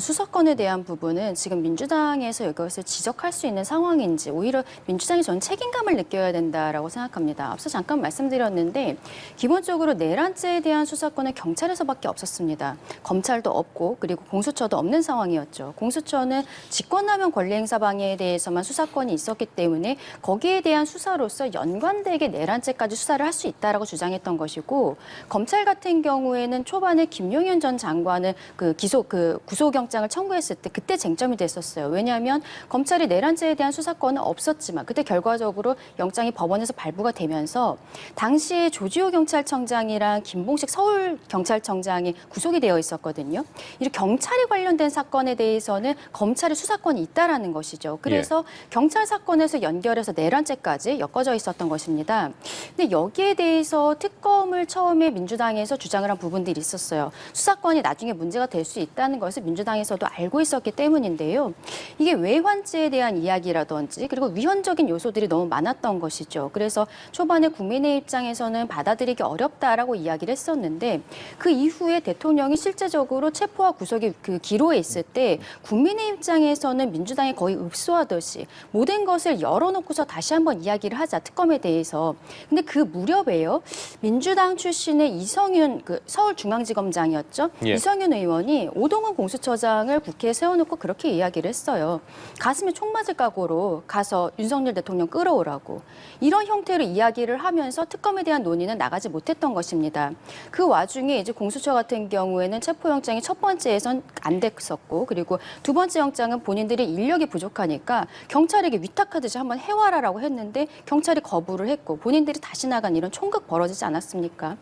수사권에 대한 부분은 지금 민주당에서 이것을 지적할 수 있는 상황인지 오히려 민주당이 저는 책임감을 느껴야 된다라고 생각합니다. 앞서 잠깐 말씀드렸는데 기본적으로 내란죄에 대한 수사권은 경찰에서밖에 없었습니다. 검찰도 없고 그리고 공수처도 없는 상황이었죠. 공수처는 직권남용 권리행사 방해에 대해서만 수사권이 있었기 때문에 거기에 대한 수사로서 연관되게 내란죄까지 수사를 할 수 있다라고 주장했던 것이고 검찰 같은 경우에는 초반에 김용현 전 장관을 그 기소 그 구속영 장을 청구했을 때 그때 쟁점이 됐었어요. 왜냐하면 검찰이 내란죄에 대한 수사권은 없었지만 그때 결과적으로 영장이 법원에서 발부가 되면서 당시에 조지호 경찰청장이랑 김봉식 서울 경찰청장이 구속이 되어 있었거든요. 이렇게 경찰이 관련된 사건에 대해서는 검찰의 수사권이 있다라는 것이죠. 그래서 경찰 사건에서 연결해서 내란죄까지 엮어져 있었던 것입니다. 근데 여기에 대해서 특검을 처음에 민주당에서 주장을 한 부분들이 있었어요. 수사권이 나중에 문제가 될 수 있다는 것을 민주당 에서도 알고 있었기 때문인데요. 이게 외환죄에 대한 이야기라든지 그리고 위헌적인 요소들이 너무 많았던 것이죠. 그래서 초반에 국민의 입장에서는 받아들이기 어렵다라고 이야기를 했었는데 그 이후에 대통령이 실제적으로 체포와 구속이 그 기로에 있을 때 국민의 입장에서는 민주당이 거의 읍소하듯이 모든 것을 열어놓고서 다시 한번 이야기를 하자 특검에 대해서. 근데 그 무렵에요 민주당 출신의 이성윤 그 서울중앙지검장이었죠. 예. 이성윤 의원이 오동훈 공수처장 을 국회에 세워놓고 그렇게 이야기를 했어요. 가슴에 총 맞을 각오로 가서 윤석열 대통령 끌어오라고 이런 형태로 이야기를 하면서 특검에 대한 논의는 나가지 못했던 것입니다. 그 와중에 이제 공수처 같은 경우에는 체포영장이 첫 번째에선 안 됐었고 그리고 두 번째 영장은 본인들이 인력이 부족하니까 경찰에게 위탁하듯이 한번 해와라라고 했는데 경찰이 거부를 했고 본인들이 다시 나간 이런 총극 벌어지지 않았습니까?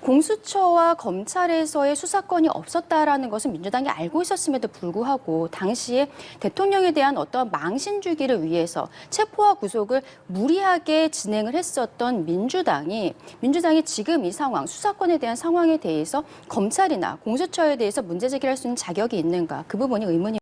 공수처와 검찰에서의 수사권이 없었다라는 것은 민주당이 알고 있었 음에도 불구하고 당시에 대통령에 대한 어떤 망신 주기를 위해서 체포와 구속을 무리하게 진행을 했었던 민주당이 민주당이 지금 이 상황 수사권에 대한 상황에 대해서 검찰이나 공수처에 대해서 문제 제기를 할수 있는 자격이 있는가? 그 부분이 의문이